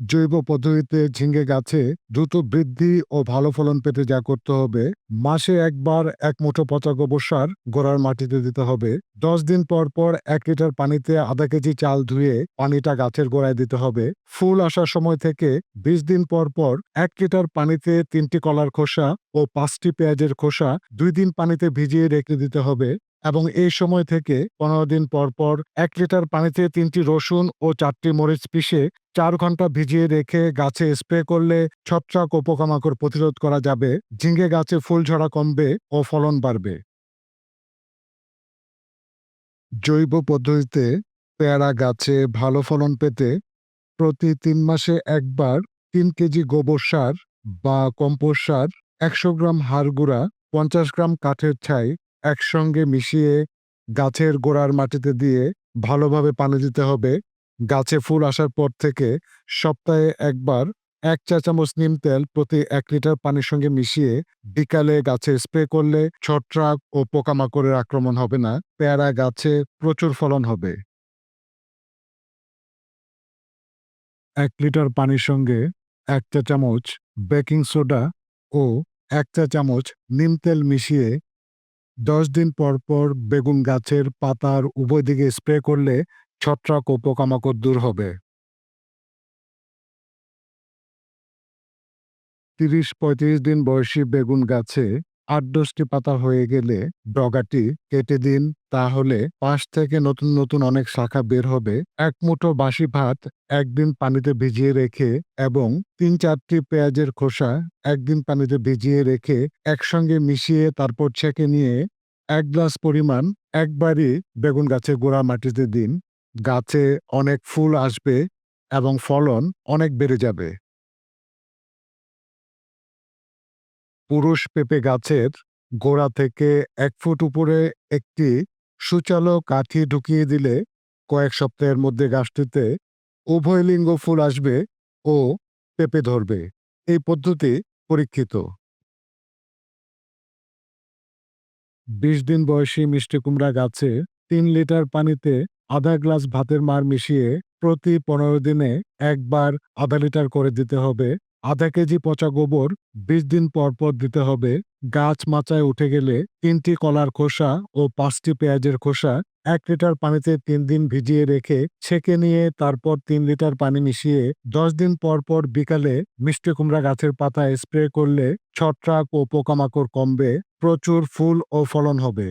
জৈব পদ্ধতিতে ঝিঙ্গে গাছে দ্রুত বৃদ্ধি ও ভালো ফলন পেতে যা করতে হবে, মাসে একবার এক মুঠো পচা গোবর সার গোড়ার মাটিতে দিতে হবে, দশ দিন পর পর এক লিটার পানিতে আধা কেজি চাল ধুয়ে পানিটা গাছের গোড়ায় দিতে হবে, ফুল আসার সময় থেকে বিশ দিন পর পর এক লিটার পানিতে তিনটি কলার খোসা ও পাঁচটি পেঁয়াজের খোসা দুই দিন পানিতে ভিজিয়ে রেখে দিতে হবে এবং এই সময় থেকে পনেরো দিন পর পর এক লিটার পানিতে তিনটি রসুন ও চারটি মরিচ পিষে চার ঘণ্টা ভিজিয়ে রেখে গাছে স্প্রে করলে ছত্রাক ও পোকামাকড় প্রতিরোধ করা যাবে ঝিঙ্গে গাছে ফুল ঝরা কমবে ও ফলন বাড়বে। জৈব পদ্ধতিতে পেয়ারা গাছে ভালো ফলন পেতে প্রতি তিন মাসে একবার তিন কেজি গোবর সার বা কম্পোস্ট সার, একশো গ্রাম হাড় গুঁড়া, পঞ্চাশ গ্রাম কাঠের ছাই একসঙ্গে মিশিয়ে গাছের গোড়ার মাটিতে দিয়ে ভালোভাবে পানি দিতে হবে। গাছে ফুল আসার পর থেকে সপ্তাহে একবার এক চা চামচ নিম তেল প্রতি এক লিটার পানির সঙ্গে মিশিয়ে বিকালে গাছে স্প্রে করলে ছত্রাক ও পোকামাকড়ের আক্রমণ হবে না, পেয়ারা গাছে প্রচুর ফলন হবে। এক লিটার পানির সঙ্গে এক চা চামচ বেকিং সোডা ও এক চা চামচ নিম তেল মিশিয়ে দশ দিন পর পর বেগুন গাছের পাতার উভয় দিকে স্প্রে করলে ছত্রাক ও পোকামাকড় দূর হবে। তিরিশ পঁয়ত্রিশ দিন বয়সী বেগুন গাছে আট দশটি পাতা হয়ে গেলে ডগাটি কেটে দিন, তাহলে পাশ থেকে নতুন নতুন অনেক শাখা বের হবে। এক মুঠো বাসি ভাত একদিন পানিতে ভিজিয়ে রেখে এবং তিন চারটি পেঁয়াজের খোসা একদিন পানিতে ভিজিয়ে রেখে একসঙ্গে মিশিয়ে তারপর ছেঁকে নিয়ে এক গ্লাস পরিমাণ একবারই বেগুন গাছের গোড়া মাটিতে দিন। গাছে অনেক ফুল আসবে এবং ফলন অনেক বেড়ে যাবে। পুরুষ পেঁপে গাছের গোড়া থেকে এক ফুট উপরে একটি সুচালো কাঠি ঢুকিয়ে দিলে কয়েক সপ্তাহের মধ্যে গাছটিতে উভয় লিঙ্গ ফুল আসবে ও পেঁপে ধরবে। এই পদ্ধতি পরীক্ষিত। বিশ দিন বয়সী মিষ্টি কুমড়া গাছে তিন লিটার পানিতে আধা গ্লাস ভাতের মার মিশিয়ে প্রতি পনেরো দিনে একবার আধা লিটার করে দিতে হবে আধা কেজি পচা গোবর বিশ দিন পর পর দিতে হবে। গাছ মাচায় উঠে গেলে তিনটি কলার খোসা ও পাঁচটি পেঁয়াজের খোসা এক লিটার পানিতে তিন দিন ভিজিয়ে রেখে ছেঁকে নিয়ে তারপর তিন লিটার পানি মিশিয়ে দশ দিন পর পর বিকালে মিষ্টি কুমড়া গাছের পাতায় স্প্রে করলে ছত্রাক ও পোকামাকড় কমবে, প্রচুর ফুল ও ফলন হবে।